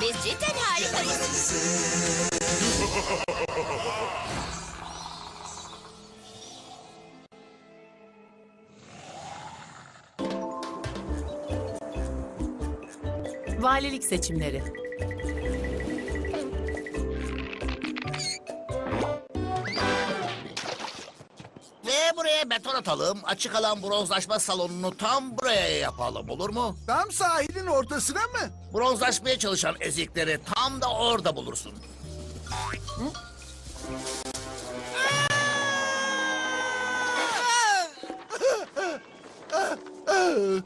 Biz cidden harikayız. Valilik seçimleri. Ve buraya beton atalım. Açık alan bronzlaşma salonunu tam buraya yapalım olur mu? Tam sahilin ortasına mı? Bronzlaşmaya çalışan ezikleri tam da orada bulursun.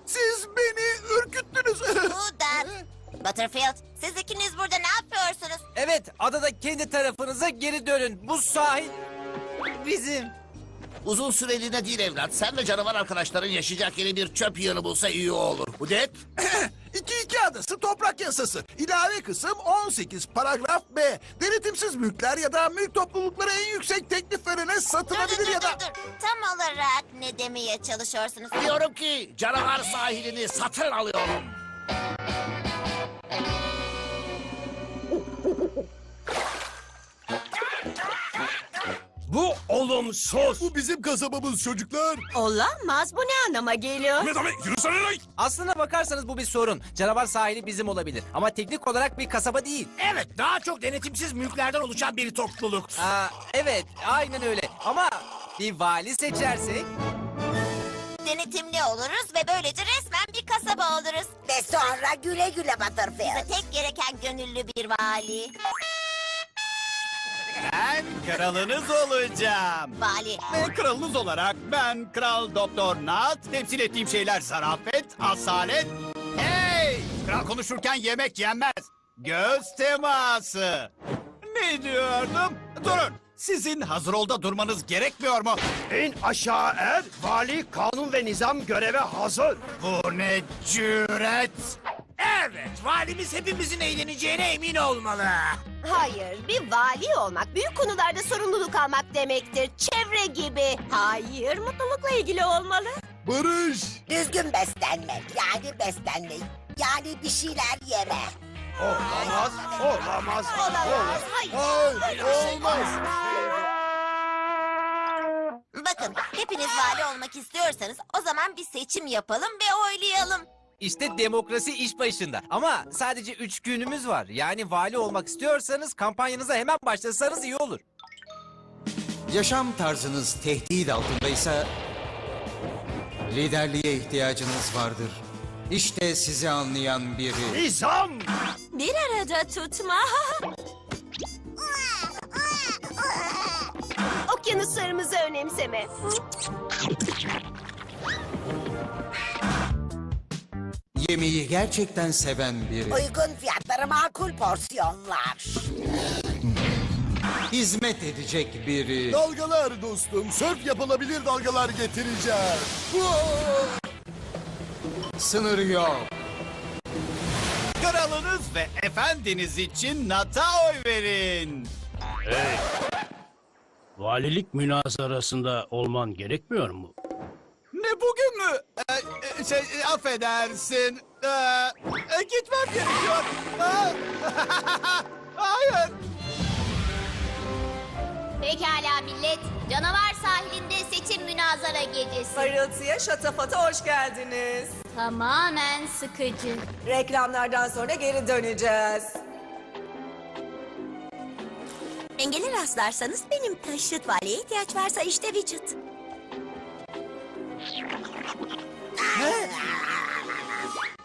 Siz beni ürküttünüz. Budan. Butterfield, siz ikiniz burada ne yapıyorsunuz? Evet, adada kendi tarafınıza geri dönün. Bu sahil bizim. Uzun süreliğine değil evlat. Sen ve canavar arkadaşların yaşayacak yeni bir çöp yığını bulsa iyi olur. Bu det. 2-2 adası toprak yasası. İlave kısım 18 paragraf B. Denetimsiz mülkler ya da mülk toplulukları en yüksek teklif verene satılabilir ya da... dur dur. Tam olarak ne demeye çalışıyorsunuz? Diyorum ki canavar sahilini satın alıyorum. Bu olumsuz. Bu bizim kasabamız çocuklar. Olamaz. Bu ne anlama geliyor? Ne demek? Yürüsene lan. Aslına bakarsanız bu bir sorun. Canavar sahili bizim olabilir. Ama teknik olarak bir kasaba değil. Evet daha çok denetimsiz mülklerden oluşan bir topluluk. Aa, evet, aynen öyle. Ama bir vali seçersek... Denetimli oluruz ve böylece resmen bir kasaba oluruz. Ve sonra güle güle Butterfield. Bize tek gereken gönüllü bir vali. Ben kralınız olacağım. Vali. Ve kralınız olarak ben Kral Doktor Nat. Temsil ettiğim şeyler zarafet, asalet. Hey! Kral konuşurken yemek yenmez. Göz teması. Ne diyordum? Durun. Sizin hazır olda durmanız gerekmiyor mu? İn aşağı er. Vali kanun ve nizam göreve hazır. Bu ne cüret? Evet valimiz hepimizin eğleneceğine emin olmalı. Hayır, bir vali olmak büyük konularda sorumluluk almak demektir. Çevre gibi. Hayır, mutlulukla ilgili olmalı. Barış. Düzgün beslenmek yani beslenmek. Yani bir şeyler yeme. Olamaz. Olamaz. Olamaz, hayır. Hayır olmaz. Bakın hepiniz vali olmak istiyorsanız o zaman bir seçim yapalım ve oylayalım. İşte demokrasi iş başında. Ama sadece üç günümüz var. Yani vali olmak istiyorsanız kampanyanıza hemen başlasanız iyi olur. Yaşam tarzınız tehdit altındaysa liderliğe ihtiyacınız vardır. İşte sizi anlayan biri. Nizam. Bir arada tutma. Okyanuslarımızı önemseme. Yemeği gerçekten seven biri. Uygun fiyatları makul porsiyonlar. Hizmet edecek biri. Dalgalar dostum. Sörf yapılabilir dalgalar getireceğim. Sınır yok. Kralınız ve efendiniz için Nat'a oy verin. Hey. Valilik münazarasında olman gerekmiyor mu? Ne bugün mü? Ee, e, şey e, affedersin. Ee, e, gitmem gerekiyor. Aa! Hayır. Pekala millet. Canavar sahilinde seçim münazara gecesi. Parıltıya şatafata hoş geldiniz. Tamamen sıkıcı. Reklamlardan sonra geri döneceğiz. Engeli rastlarsanız benim taşıt valiye ihtiyaç varsa işte vücut.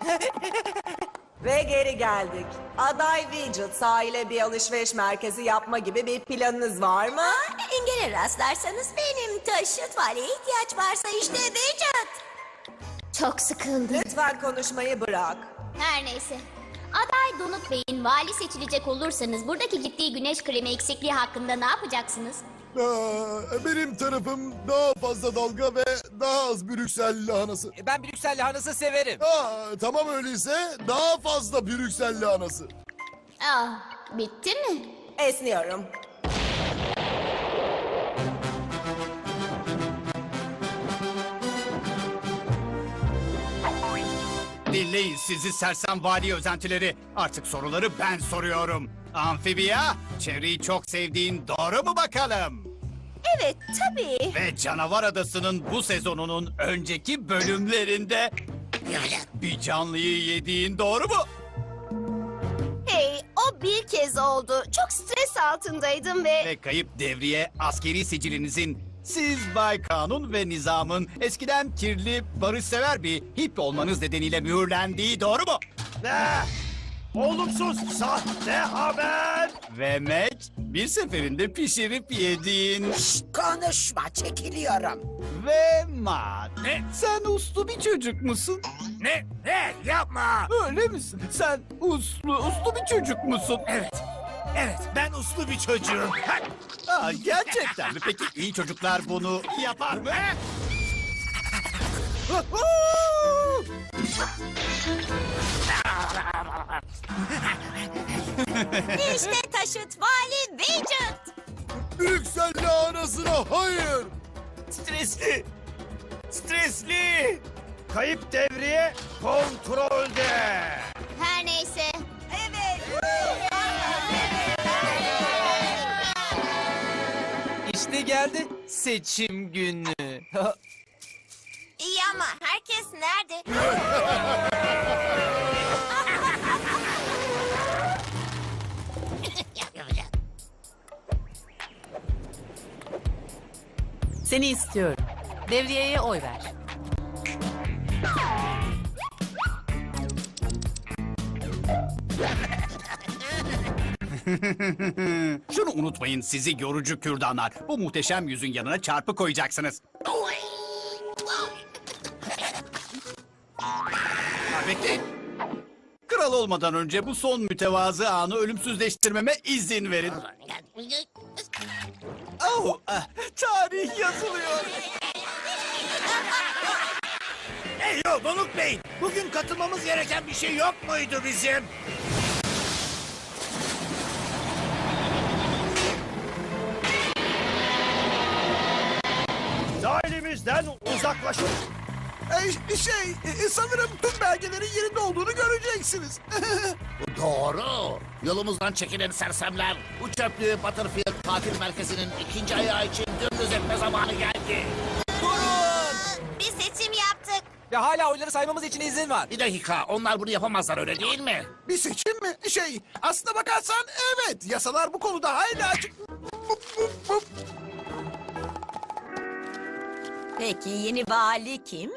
Ve geri geldik. Aday Widget sahile bir alışveriş merkezi yapma gibi bir planınız var mı? Engeli rastlarsanız benim taşıt valiye ihtiyaç varsa işte vücut. Çok sıkıldım. Lütfen konuşmayı bırak. Her neyse. Aday Donut Bey'in vali seçilecek olursanız buradaki ciddi güneş kremi eksikliği hakkında ne yapacaksınız? Aa, benim tarafım daha fazla dalga ve daha az Brüksel lahanası. E, Ben Brüksel lahanası severim. Aa, tamam öyleyse daha fazla Brüksel lahanası. Ah, bitti mi? Esniyorum. Dinleyin sizi sersem vali özentileri. Artık soruları ben soruyorum. Amfibiya, çevreyi çok sevdiğin doğru mu bakalım? Evet tabii. Ve Canavar Adası'nın bu sezonunun önceki bölümlerinde bir canlıyı yediğin doğru mu? Hey o bir kez oldu. Çok stres altındaydım ve... Ve kayıp devriye askeri sicilinizin siz Bay Kanun ve Nizam'ın eskiden kirli, barışsever bir hip olmanız nedeniyle mühürlendiği doğru mu? Ne? Olumsuz sahte haber. Ve Mac, bir seferinde pişirip yediğin Konuşma çekiliyorum. ve Matt. Sen uslu bir çocuk musun? Ne? Ne? Yapma. Öyle misin? Sen uslu, uslu bir çocuk musun? Evet. Evet ben uslu bir çocuğum. Aa, gerçekten mi? Peki iyi çocuklar bunu yapar mı? İşte taşıt vali Widget. Yükselli anasına hayır. Stresli. Stresli. Kayıp devriye kontrolde. Her neyse. İşte geldi seçim günü. Ama herkes nerede? Seni istiyorum. Devriyeye oy ver. Şunu unutmayın sizi yorucu kürdanlar. Bu muhteşem yüzün yanına çarpı koyacaksınız. Bekleyin. Kral olmadan önce bu son mütevazı anı ölümsüzleştirmeme izin verin. Oh, tarih yazılıyor. Hey yo Donuk Bey. Bugün katılmamız gereken bir şey yok muydu bizim? Dahilimizden uzaklaşın. Ee, şey e, sanırım tüm belgelerin yerinde olduğunu göreceksiniz. Bu doğru. Yolumuzdan çekilen sersemler. Bu çöplüğü Butterfield tatil merkezinin ikinci ayağı için dümdüz etme zamanı geldi. Bir seçim yaptık. Ve hala oyları saymamız için izin var. Bir dakika onlar bunu yapamazlar öyle değil mi? Bir seçim mi? Şey aslına bakarsan evet yasalar bu konuda hala açık. Peki yeni vali kim?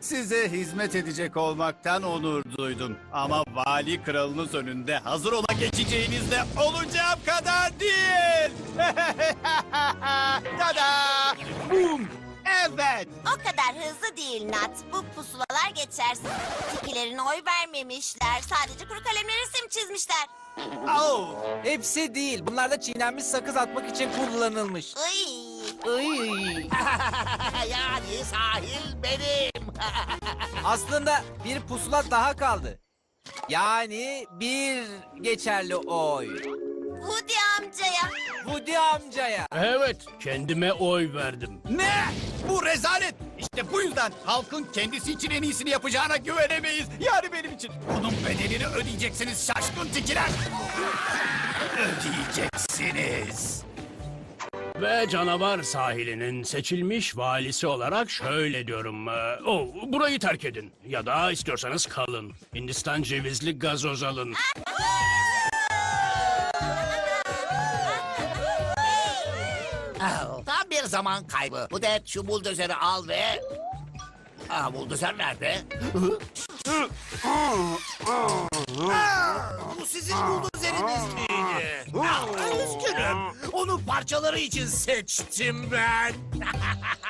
Size hizmet edecek olmaktan onur duydum. Ama vali kralınız önünde hazır ola geçeceğinizde olacağım kadar değil. Tada! Bum! Evet. O kadar hızlı değil Nat. Bu pusulalar geçersin. Tikilerine oy vermemişler. Sadece kuru kalemle resim çizmişler. Oh! Hepsi değil. Bunlar da çiğnenmiş sakız atmak için kullanılmış. Iy. Iy. yani sahil benim. Aslında bir pusula daha kaldı. Yani bir geçerli oy. Woody amcaya. Woody amcaya. Evet, kendime oy verdim. Ne? Bu rezalet. İşte bu yüzden halkın kendisi için en iyisini yapacağına güvenemeyiz. Yani benim için. Bunun bedelini ödeyeceksiniz şaşkın tikiler. Ödeyeceksiniz. Ve canavar sahilinin seçilmiş valisi olarak şöyle diyorum. e, Oh, burayı terk edin. Ya da istiyorsanız kalın. Hindistan cevizli gazoz alın. Oh, Tam bir zaman kaybı. Bu da şu buldozeri al ve... Aa, buldozer nerede? Aa, bu sizin buldozeriniz miydi? Aa, üzgünüm. Onu parçaları için seçtim ben.